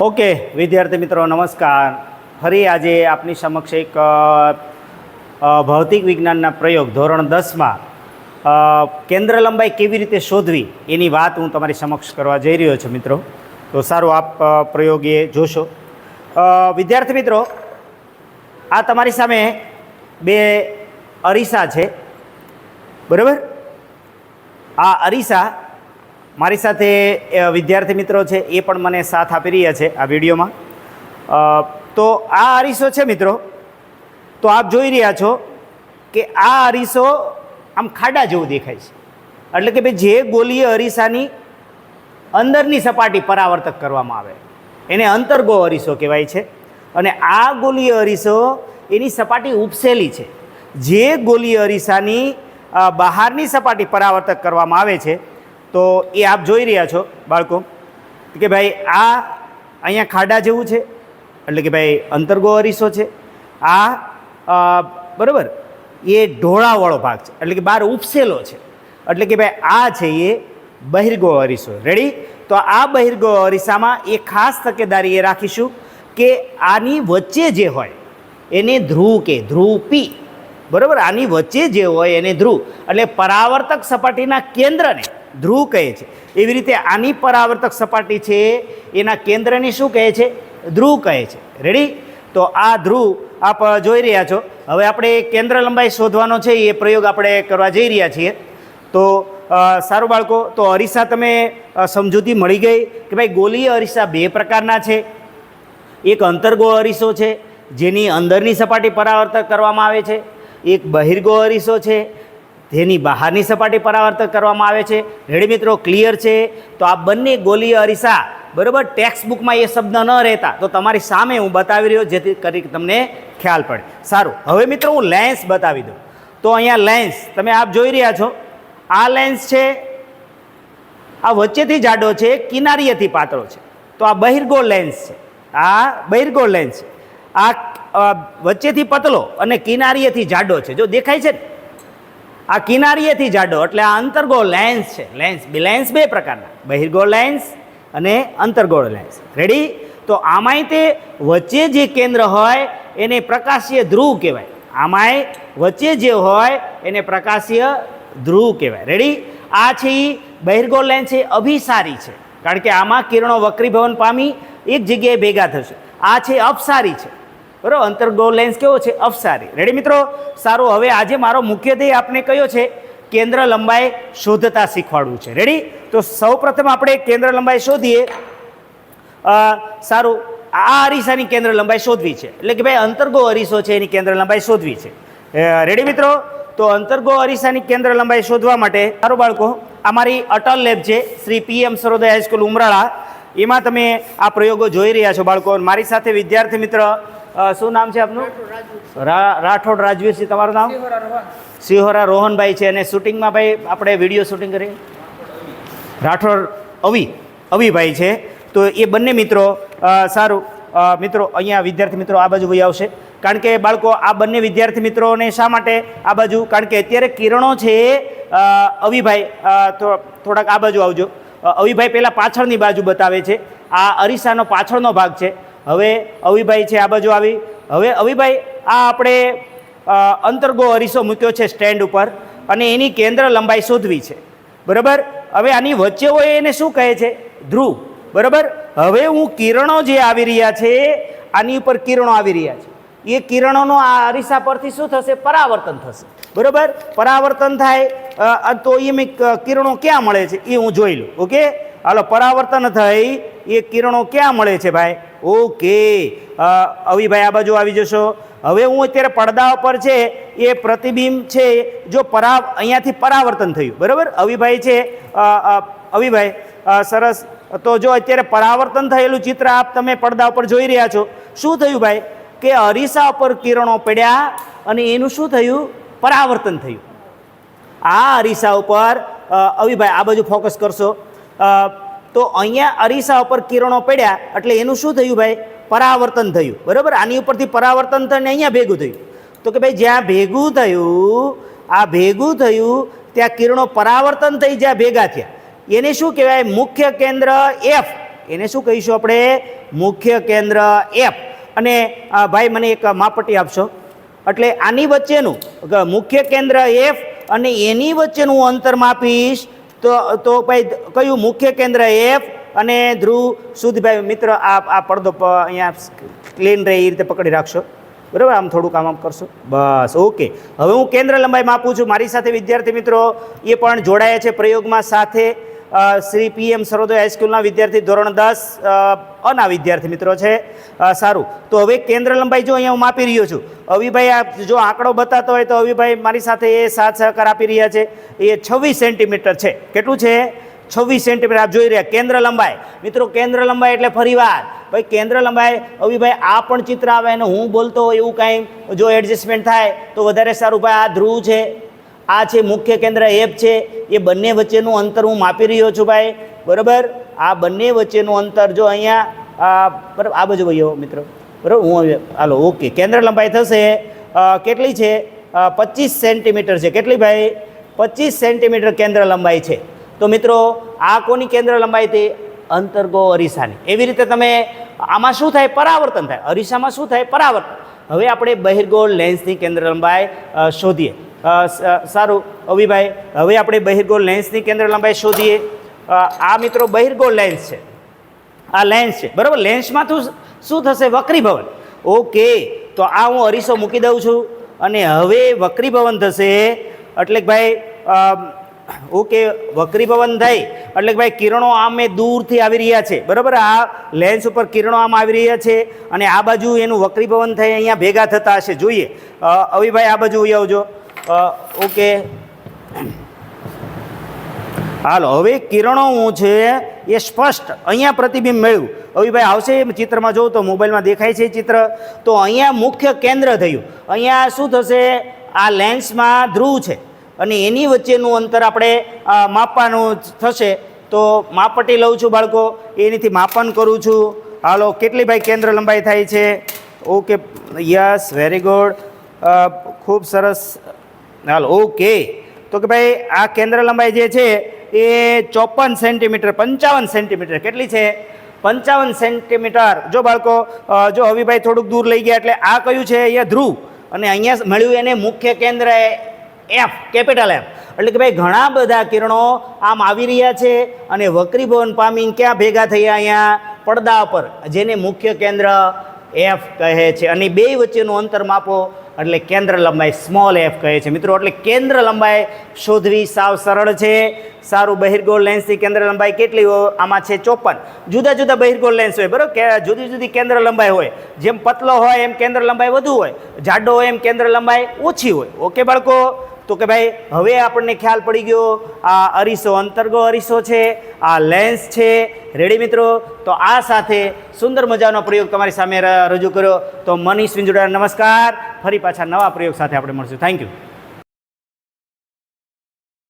Okay, વિદ્યાર્થી મિત્રો, નમસ્કાર. ફરી આજે આપની સમક્ષ એક ભૌતિક વિજ્ઞાનના પ્રયોગ ધોરણ દસમાં. કેન્દ્ર લંબાઈ કેવી રીતે શોધવી એની વાત હું તમારી સમક્ષ કરવા જઈ રહ્યો છું મિત્રો. તો સારું આપ પ્રયોગ એ જોશો વિદ્યાર્થી મિત્રો, આ તમારી સામે બે અરીસા છે. બરાબર? આ અરીસા મારી સાથે વિદ્યાર્થી મિત્રો છે, એ પણ મને સાથ આપી રહ્યા છે આ વિડીયોમાં. તો આ અરીસો છે મિત્રો, તો આપ જોઈ રહ્યા છો કે આ અરીસો આમ ખાડા જેવું દેખાય છે. એટલે કે ભાઈ જે ગોલીય અરીસાની અંદરની સપાટી પરાવર્તક કરવામાં આવે. એને અંતર્ગો અરીસો કહેવાય છે. અને આ ગોલીય અરીસો એની સપાટી ઉપસેલી છે. જે ગોલીય અરીસાની બહારની સપાટી પરાવર્તક કરવામાં આવે છે તો એ આપ જોઈ રહ્યા છો, બાળકો. કે ભાઈ, આ અહીંયા ખાડા જેવું છે, એટલે કે ભાઈ, અંતર્ગો અરીસો છે. આ બરાબર, એ ઢોળાવાળો ભાગ છે, એટલે કે બહાર ઉપસેલો છે. એટલે કે ભાઈ, આ છે એ બહિર્ગો અરીસો. રેડી તો આ બહિર્ગો અરીસામાં એ ખાસ તકેદારી એ રાખીશું કે આની વચ્ચે જે હોય, એને ધ્રુવ કે ધ્રુવ પી બરાબર? આની વચ્ચે જે હોય એને ધ્રુવ. એટલે પરાવર્તક સપાટીના કેન્દ્રને ધ્રુવ કહે છે. એવી રીતે આની પરાવર્તક સપાટી છે, એના કેન્દ્રને શું કહે છે? ધ્રુવ કહે છે. રેડી તો આ ધ્રુવ આપ જોઈ રહ્યા છો. હવે આપણે કેન્દ્ર લંબાઈ શોધવાનો છે, એ પ્રયોગ આપણે કરવા જઈ રહ્યા છીએ. તો સારું બાળકો, તો અરીસા તમે સમજૂતી મળી ગઈ કે ભાઈ ગોલીય અરીસા બે પ્રકારના છે. એક અંતર્ગો અરીસો છે, જેની અંદરની સપાટી પરાવર્તક કરવામાં આવે છે. એક બહિર્ગો અરીસો છે જેની બહારની સપાટી પરાવર્તક કરવામાં આવે છે. રેડી મિત્રો ક્લિયર છે? તો આ બંને ગોલીય અરીસા, બરાબર ટેક્સ્ટ બુકમાં એ શબ્દ ન રહેતા. તો તમારી સામે હું બતાવી રહ્યો, જેથી કરી તમને ખ્યાલ પડે. સારું, હવે મિત્રો હું લેન્સ બતાવી દઉં. તો અહીંયા લેન્સ તમે આપ જોઈ રહ્યા છો? આ લેન્સ છે, આ વચ્ચેથી જાડો છે, કિનારીએથી પાતળો છે. તો આ બહિર્ગો લેન્સ છે. આ બહિર્ગો લેન્સ છે. આ વચ્ચેથી પતલો અને કિનારીએથી જાડો છે. જો દેખાય છે ને? આ કિનારીએથી જાડો, એટલે આ અંતરગોળ લેન્સ છે. લેન્સ બે લેન્સ બે પ્રકારના. બહિર્ગોળ લેન્સ અને અંતર્ગોળ લેન્સ રેડી તો આમાંય તે વચ્ચે જે કેન્દ્ર હોય, એને પ્રકાશીય ધ્રુવ કહેવાય. આમાંય વચ્ચે જે હોય, એને પ્રકાશીય ધ્રુવ કહેવાય. રેડી આ છે એ બહિર્ગોળ લેન્સ એ અભિસારી છે. કારણ કે આમાં કિરણો વક્રીભવન પામી એક જગ્યાએ ભેગા થશે. આ છે અપસારી છે. બરાબર? અંતર્ગો લેન્સ કેવો છે? અપસારી. રેડી મિત્રો? સારું, હવે આજે મારો મુખ્ય ધ્યેય આપને કયો છે? કેન્દ્ર લંબાઈ શોધતા શીખવાડવું છે. રેડી તો સૌ પ્રથમ આપણે કેન્દ્ર લંબાઈ શોધીએ. સારું, આ અરીસાની કેન્દ્ર લંબાઈ શોધવી છે. એટલે કે ભાઈ અંતર્ગો અરીસો છે, એની કેન્દ્ર લંબાઈ શોધવી છે. રેડી મિત્રો? તો અંતર્ગો અરીસાની કેન્દ્ર લંબાઈ શોધવા માટે, સારું બાળકો અમારી અટલ લેબ છે, Shri PM Sarodaya high school Umrala. એમાં તમે આ પ્રયોગો જોઈ રહ્યા છો બાળકો. મારી સાથે વિદ્યાર્થી મિત્ર શું નામ છે આપનું? રાઠોડ રાજવીરસિંહ તમારું નામ? સિંહોરા રોહનભાઈ છે. અને શૂટિંગમાં ભાઈ આપણે વીડિયો શૂટિંગ કરીએ રાઠોડ અવી અવીભાઈ છે. તો એ બંને મિત્રો સારું મિત્રો અહીંયા વિદ્યાર્થી મિત્રો આ બાજુ ભાઈ આવશે. કારણ કે બાળકો આ બંને વિદ્યાર્થી મિત્રોને શા માટે આ બાજુ? કારણ કે અત્યારે કિરણો છે અવિભાઈ થોડાક આ બાજુ આવજો. અવિભાઈ પહેલાં પાછળની બાજુ બતાવે છે. આ અરીસાનો પાછળનો ભાગ છે. હવે અવિભાઈ છે આ બાજુ આવી. હવે અવિભાઈ, આ આપણે અંતર્ગો અરીસો મૂક્યો છે સ્ટેન્ડ ઉપર અને એની કેન્દ્ર લંબાઈ શોધવી છે. બરાબર? હવે આની વચ્ચે હોય એને શું કહે છે? ધ્રુવ. બરાબર? હવે હું કિરણો જે આવી રહ્યા છે, આની ઉપર કિરણો આવી રહ્યા છે. એ કિરણોનો આ અરીસા પરથી શું થશે? પરાવર્તન થશે. બરાબર? પરાવર્તન થાય તો એમ મેં કિરણો ક્યાં મળે છે? એ હું જોઈ લઉં. ઓકે? હાલો, પરાવર્તન થઈ, એ કિરણો ક્યાં મળે છે ભાઈ? ઓકે. અવિભાઈ, આ બાજુ આવી જશો. હવે હું અત્યારે પડદા પર છે, એ પ્રતિબિંબ છે, જો પરા અહીંયાથી પરાવર્તન થયું. બરાબર? અવિભાઈ છે. અવીભાઈ સરસ. તો જો અત્યારે પરાવર્તન થયેલું ચિત્ર આપ તમે પડદા ઉપર જોઈ રહ્યા છો, શું થયું ભાઈ? કે અરીસા પર કિરણો પડ્યા અને એનું શું થયું? પરાવર્તન થયું. આ અરીસા ઉપર અવિભાઈ, આ બાજુ ફોકસ કરશો. તો અહીંયા અરીસા ઉપર કિરણો પડ્યા એટલે એનું શું થયું ભાઈ? પરાવર્તન થયું. બરાબર? આની ઉપરથી પરાવર્તન થઈને અહીંયા ભેગું થયું. તો કે ભાઈ, જ્યાં ભેગું થયું, આ ભેગું થયું, ત્યાં કિરણો પરાવર્તન થઈ જ્યાં ભેગા થયા. એને શું કહેવાય? મુખ્ય કેન્દ્ર એફ એને શું કહીશું આપણે? મુખ્ય કેન્દ્ર એફ અને ભાઈ, મને એક માપટી આપશો? એટલે આની વચ્ચેનું, મુખ્ય કેન્દ્ર એફ અને એની વચ્ચેનું અંતર માપીશ. તો તો ભાઈ, કયું મુખ્ય કેન્દ્ર એફ અને ધ્રુવ? સુધીભાઈ મિત્ર આ આ પડદો અહીંયા ક્લીન રહે એ રીતે પકડી રાખશો. બરાબર? આમ થોડું કામ આમ કરશો. બસ, ઓકે. હવે હું કેન્દ્ર લંબાઈ માપું છું. મારી સાથે વિદ્યાર્થી મિત્રો, એ પણ જોડાયા છે પ્રયોગમાં સાથે. શ્રી પીએમ સરોદય હાઈસ્કૂલના વિદ્યાર્થી ધોરણ દસ અના વિદ્યાર્થી મિત્રો છે. સારું. તો હવે કેન્દ્ર લંબાઈ જો અહીંયા હું માપી રહ્યો છું અવિભાઈ આ જો આંકડો બતાતો હોય તો અવિભાઈ મારી સાથે એ સાથ સહકાર આપી રહ્યા છે. એ છવ્વીસ સેન્ટીમીટર છે. કેટલું છે? છવ્વીસ સેન્ટીમીટર. આપ જોઈ રહ્યા, કેન્દ્ર લંબાઈ. મિત્રો, કેન્દ્ર લંબાઈ એટલે ફરીવાર. ભાઈ, કેન્દ્ર લંબાઈ અવિભાઈ આ પણ ચિત્ર આવે અને હું બોલતો હોય એવું કાંઈ જો એડજસ્ટમેન્ટ થાય, તો વધારે સારું. ભાઈ, આ ધ્રુવ છે. આ છે મુખ્ય કેન્દ્ર એપ છે. એ બંને વચ્ચેનું અંતર હું માપી રહ્યો છું ભાઈ. બરાબર? આ બંને વચ્ચેનું અંતર જો અહીંયા બરાબર? આ બાજુ ભાઈઓ, મિત્રો. બરાબર? હું હાલો, ઓકે. કેન્દ્ર લંબાઈ થશે. કેટલી છે? પચીસ સેન્ટીમીટર છે. કેટલી ભાઈ? પચીસ સેન્ટીમીટર કેન્દ્ર લંબાઈ છે. તો મિત્રો, આ કોની કેન્દ્ર લંબાઈ તે અંતર્ગો અરીસાની. એવી રીતે તમે, આમાં શું થાય? પરાવર્તન થાય. અરીસામાં શું થાય? પરાવર્તન. હવે આપણે બહિર્ગોળ લેન્સની કેન્દ્ર લંબાઈ શોધીએ. સારું અવિભાઈ હવે આપણે બહિર્ગોળ લેન્સની કેન્દ્ર લંબાઈ શોધીએ. આ મિત્રો બહિર્ગોળ લેન્સ છે. આ લેન્સ છે. બરાબર? લેન્સમાં તો શું થશે? વક્રીભવન ઓકે, તો આ હું અરીસો મૂકી દઉં છું. અને હવે વક્રીભવન થશે એટલે ભાઈ ઓકે વક્રીભવન થઈ. એટલે ભાઈ, કિરણો આમે દૂરથી આવી રહ્યા છે. બરાબર? આ લેન્સ ઉપર કિરણો આમ આવી રહ્યા છે. અને આ બાજુ એનું વક્રીભવન થઈ અહીંયા ભેગા થતા હશે. જોઈએ. અવિભાઈ આ બાજુ આવજો. ઓકે. હાલો, હવે કિરણો હું છે એ સ્પષ્ટ. અહીંયા પ્રતિબિંબ મેળવ્યું. હવે ભાઈ આવશે એમ ચિત્રમાં જોઉં તો મોબાઈલમાં દેખાય છે ચિત્ર. તો અહીંયા મુખ્ય કેન્દ્ર થયું. અહીંયા શું થશે? આ લેન્સમાં ધ્રુવ છે. અને એની વચ્ચેનું અંતર આપણે માપવાનું થશે. તો માપટી લઉં છું બાળકો. એનીથી માપન કરું છું. હાલો, કેટલી ભાઈ કેન્દ્ર લંબાઈ થાય છે? Okay, yes, very good. ખૂબ સરસ. હાલો, ઓકે. તો કે ભાઈ, આ કેન્દ્ર લંબાઈ જે છે, એ ચોપન સેન્ટીમીટર, પંચાવન સેન્ટીમીટર કેટલી છે? પંચાવન સેન્ટીમીટર. જો બાળકો જો હવીભાઈ થોડુંક દૂર લઈ ગયા એટલે આ કયું છે? અહીંયા ધ્રુવ. અને અહીંયા મળ્યું એને મુખ્ય કેન્દ્ર એફ, કેપિટલ એફ. એટલે કે ભાઈ, ઘણા બધા કિરણો આમ આવી રહ્યા છે અને વક્રીભવન પામી ક્યાં ભેગા થયા અહીંયા? પડદા પર, જેને મુખ્ય કેન્દ્ર એફ કહે છે. અને બે વચ્ચેનું અંતર માપો. એટલે કેન્દ્ર લંબાઈ સ્મોલ એફ કહે છે. મિત્રો, એટલે કેન્દ્ર લંબાઈ શોધવી સાવ સરળ છે. સારું બહિર્ગોળ લેન્સની કેન્દ્ર લંબાઈ કેટલી આમાં છે ચોપન. જુદા જુદા બહિર્ગોળ લેન્સ હોય, બરાબર? કે જુદી જુદી કેન્દ્ર લંબાઈ હોય. જેમ પતલો હોય એમ કેન્દ્ર લંબાઈ વધુ હોય. જાડો હોય એમ કેન્દ્ર લંબાઈ ઓછી હોય. ઓકે બાળકો? તો કે ભાઈ, હવે આપણને ખ્યાલ પડી ગયો, આ અરીસો અંતર્ગો અરીસો છે, આ લેન્સ છે. રેડી મિત્રો? તો આ સાથે સુંદર મજાનો પ્રયોગ તમારી સામે રજૂ કર્યો. તો મનીષ વિંજોડા નમસ્કાર. ફરી પાછા નવા પ્રયોગ સાથે આપણે મળશું. Thank you